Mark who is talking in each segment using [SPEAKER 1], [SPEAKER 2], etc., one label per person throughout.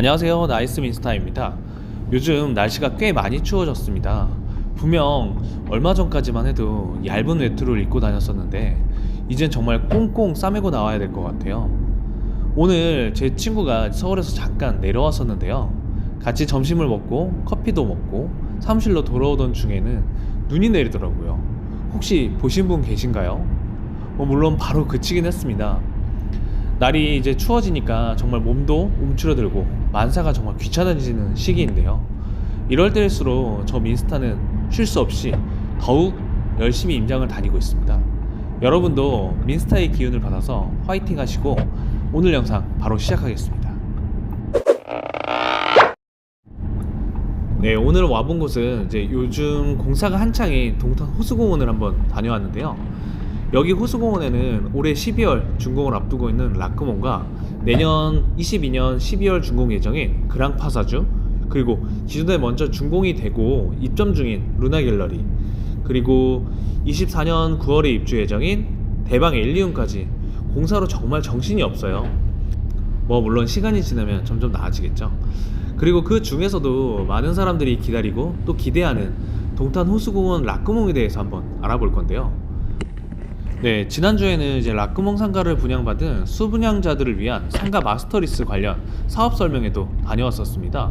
[SPEAKER 1] 안녕하세요. 나이스 민스타입니다. 요즘 날씨가 꽤 많이 추워졌습니다. 분명 얼마 전까지만 해도 얇은 외투를 입고 다녔었는데 이젠 정말 꽁꽁 싸매고 나와야 될 것 같아요. 오늘 제 친구가 서울에서 잠깐 내려왔었는데요. 같이 점심을 먹고 커피도 먹고 사무실로 돌아오던 중에는 눈이 내리더라고요. 혹시 보신 분 계신가요? 뭐 물론 바로 그치긴 했습니다. 날이 이제 추워지니까 정말 몸도 움츠러들고 만사가 정말 귀찮아지는 시기인데요. 이럴 때일수록 저 민스타는 쉴 수 없이 더욱 열심히 임장을 다니고 있습니다. 여러분도 민스타의 기운을 받아서 화이팅 하시고 오늘 영상 바로 시작하겠습니다. 네, 오늘 와본 곳은 이제 요즘 공사가 한창인 동탄 호수공원을 한번 다녀왔는데요. 여기 호수공원에는 올해 12월 준공을 앞두고 있는 라크몬과 내년 22년 12월 준공 예정인 그랑파사주 그리고 기존에 먼저 준공이 되고 입점 중인 루나 갤러리 그리고 24년 9월에 입주 예정인 대방 엘리움까지 공사로 정말 정신이 없어요. 뭐 물론 시간이 지나면 점점 나아지겠죠. 그리고 그 중에서도 많은 사람들이 기다리고 또 기대하는 동탄 호수공원 라크몽에 대해서 한번 알아볼 건데요. 네, 지난주에는 이제 라크몽 상가를 분양받은 수분양자들을 위한 상가 마스터리스 관련 사업 설명회도 다녀왔었습니다.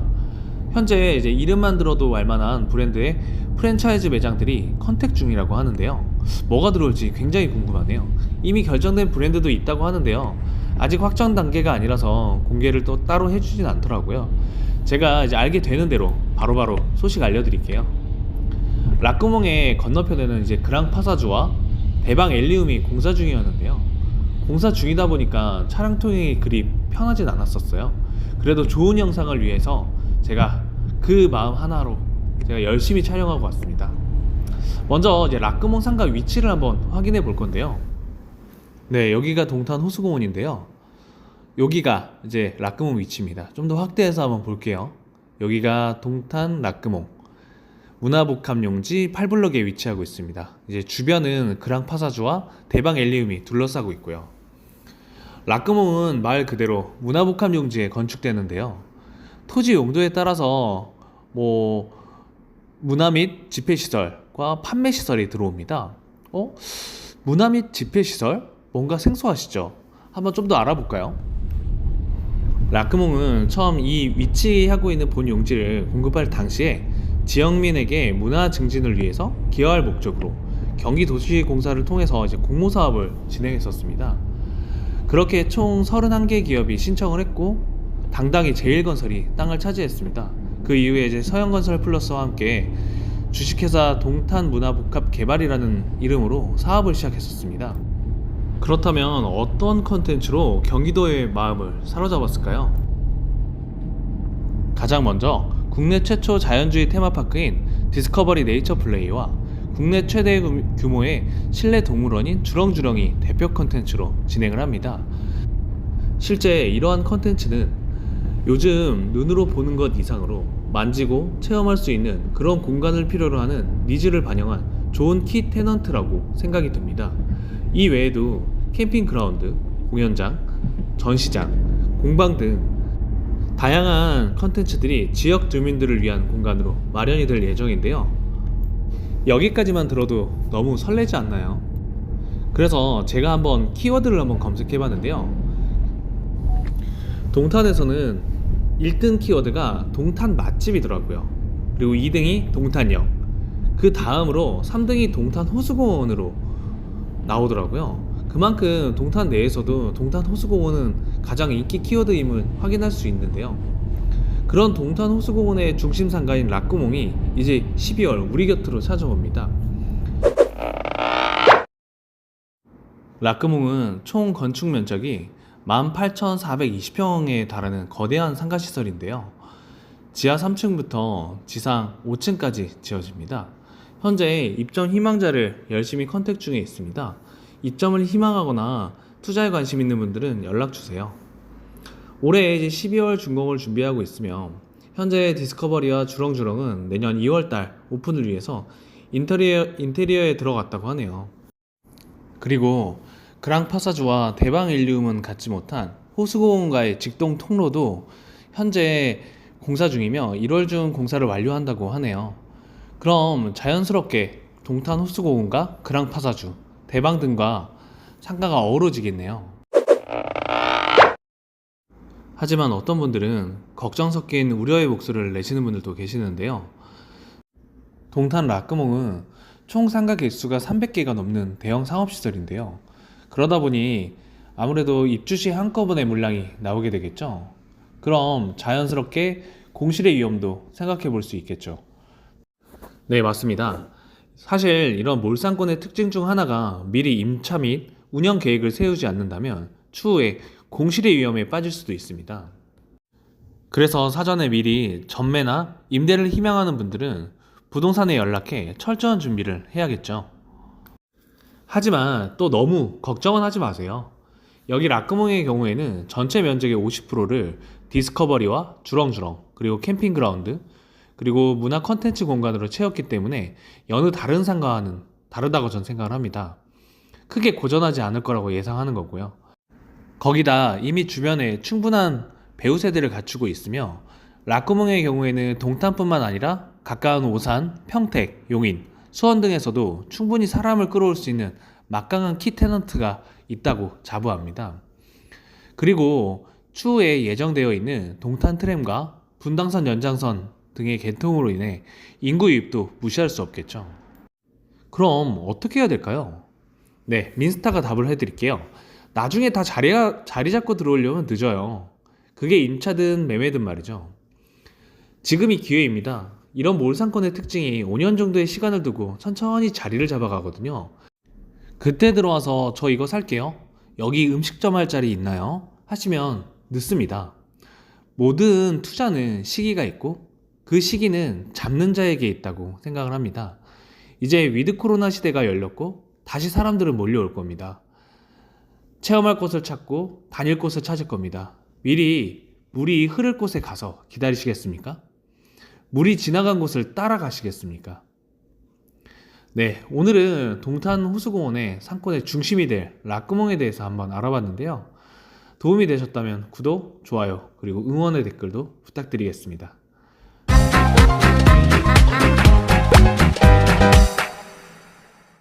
[SPEAKER 1] 현재 이제 이름만 들어도 알만한 브랜드의 프랜차이즈 매장들이 컨택 중이라고 하는데요. 뭐가 들어올지 굉장히 궁금하네요. 이미 결정된 브랜드도 있다고 하는데요. 아직 확정 단계가 아니라서 공개를 또 따로 해주진 않더라고요. 제가 이제 알게 되는 대로 바로바로 소식 알려드릴게요. 라크몽의 건너편에는 이제 그랑파사주와 대방 엘리움이 공사 중이었는데요. 공사 중이다 보니까 차량 통행이 그리 편하진 않았었어요. 그래도 좋은 영상을 위해서 제가 그 마음 하나로 제가 열심히 촬영하고 왔습니다. 먼저 이제 라크몽 상가 위치를 한번 확인해 볼 건데요. 네, 여기가 동탄 호수공원인데요. 여기가 이제 라크몽 위치입니다. 좀 더 확대해서 한번 볼게요. 여기가 동탄 라크몽 문화복합 용지 8블럭에 위치하고 있습니다. 이제 주변은 그랑파사주와 대방 엘리움이 둘러싸고 있고요. 라크몽은 말 그대로 문화복합 용지에 건축되는데요. 토지 용도에 따라서 뭐 문화 및 집회 시설과 판매 시설이 들어옵니다. 어? 문화 및 집회 시설? 뭔가 생소하시죠? 한번 좀 더 알아볼까요? 라크몽은 처음 이 위치하고 있는 본 용지를 공급할 당시에 지역민에게 문화 증진을 위해서 기여할 목적으로 경기도시공사를 통해서 이제 공모 사업을 진행했었습니다. 그렇게 총 31개 기업이 신청을 했고 당당히 제일건설이 땅을 차지했습니다. 그 이후에 이제 서영건설 플러스와 함께 주식회사 동탄문화복합개발이라는 이름으로 사업을 시작했었습니다. 그렇다면 어떤 컨텐츠로 경기도의 마음을 사로잡았을까요? 가장 먼저 국내 최초 자연주의 테마파크인 디스커버리 네이처 플레이와 국내 최대 규- 규모의 실내 동물원인 주렁주렁이 대표 컨텐츠로 진행을 합니다. 실제 이러한 컨텐츠는 요즘 눈으로 보는 것 이상으로 만지고 체험할 수 있는 그런 공간을 필요로 하는 니즈를 반영한 좋은 키 테넌트라고 생각이 듭니다. 이 외에도 캠핑 그라운드, 공연장, 전시장, 공방 등 다양한 컨텐츠들이 지역 주민들을 위한 공간으로 마련이 될 예정인데요. 여기까지만 들어도 너무 설레지 않나요? 그래서 제가 한번 키워드를 한번 검색해 봤는데요. 동탄에서는 1등 키워드가 동탄 맛집이더라고요. 그리고 2등이 동탄역. 그 다음으로 3등이 동탄 호수공원으로 나오더라고요. 그만큼 동탄 내에서도 동탄 호수공원은 가장 인기 키워드임을 확인할 수 있는데요. 그런 동탄 호수공원의 중심 상가인 라꾸몽이 이제 12월 우리 곁으로 찾아옵니다. 라크몽은 총 건축 면적이 18,420평에 달하는 거대한 상가 시설인데요. 지하 3층부터 지상 5층까지 지어집니다. 현재 입점 희망자를 열심히 컨택 중에 있습니다. 입점을 희망하거나 투자에 관심 있는 분들은 연락 주세요. 올해 이제 12월 준공을 준비하고 있으며 현재 디스커버리와 주렁주렁은 내년 2월달 오픈을 위해서 인테리어, 인테리어에 들어갔다고 하네요. 그리고 그랑파사주와 대방일리움은 갖지 못한 호수공원과의 직동 통로도 현재 공사 중이며 1월 중 공사를 완료한다고 하네요. 그럼 자연스럽게 동탄 호수공원과 그랑파사주, 대방 등과 상가가 어우러지겠네요. 하지만 어떤 분들은 걱정 섞인 우려의 목소리를 내시는 분들도 계시는데요. 동탄 라크몽은 총 상가 개수가 300개가 넘는 대형 상업시설인데요. 그러다 보니 아무래도 입주 시 한꺼번에 물량이 나오게 되겠죠. 그럼 자연스럽게 공실의 위험도 생각해 볼 수 있겠죠. 네, 맞습니다. 사실 이런 몰상권의 특징 중 하나가 미리 임차 및 운영 계획을 세우지 않는다면 추후에 공실의 위험에 빠질 수도 있습니다. 그래서 사전에 미리 전매나 임대를 희망하는 분들은 부동산에 연락해 철저한 준비를 해야겠죠. 하지만 또 너무 걱정은 하지 마세요. 여기 라크몽의 경우에는 전체 면적의 50%를 디스커버리와 주렁주렁 그리고 캠핑그라운드 그리고 문화 컨텐츠 공간으로 채웠기 때문에 여느 다른 상가와는 다르다고 전 생각을 합니다. 크게 고전하지 않을 거라고 예상하는 거고요. 거기다 이미 주변에 충분한 배우 세대를 갖추고 있으며 라꾸몽의 경우에는 동탄뿐만 아니라 가까운 오산, 평택, 용인, 수원 등에서도 충분히 사람을 끌어올 수 있는 막강한 키 테넌트가 있다고 자부합니다. 그리고 추후에 예정되어 있는 동탄 트램과 분당선 연장선 등의 개통으로 인해 인구 유입도 무시할 수 없겠죠. 그럼 어떻게 해야 될까요? 네, 민스타가 답을 해드릴게요. 나중에 다 자리가, 자리 잡고 들어오려면 늦어요. 그게 임차든 매매든 말이죠. 지금이 기회입니다. 이런 몰상권의 특징이 5년 정도의 시간을 두고 천천히 자리를 잡아가거든요. 그때 들어와서 저 이거 살게요. 여기 음식점 할 자리 있나요? 하시면 늦습니다. 모든 투자는 시기가 있고 그 시기는 잡는 자에게 있다고 생각을 합니다. 이제 위드 코로나 시대가 열렸고 다시 사람들은 몰려올 겁니다. 체험할 곳을 찾고 다닐 곳을 찾을 겁니다. 미리 물이 흐를 곳에 가서 기다리시겠습니까? 물이 지나간 곳을 따라가시겠습니까? 네, 오늘은 동탄 호수공원의 상권의 중심이 될 락구멍에 대해서 한번 알아봤는데요. 도움이 되셨다면 구독, 좋아요, 그리고 응원의 댓글도 부탁드리겠습니다.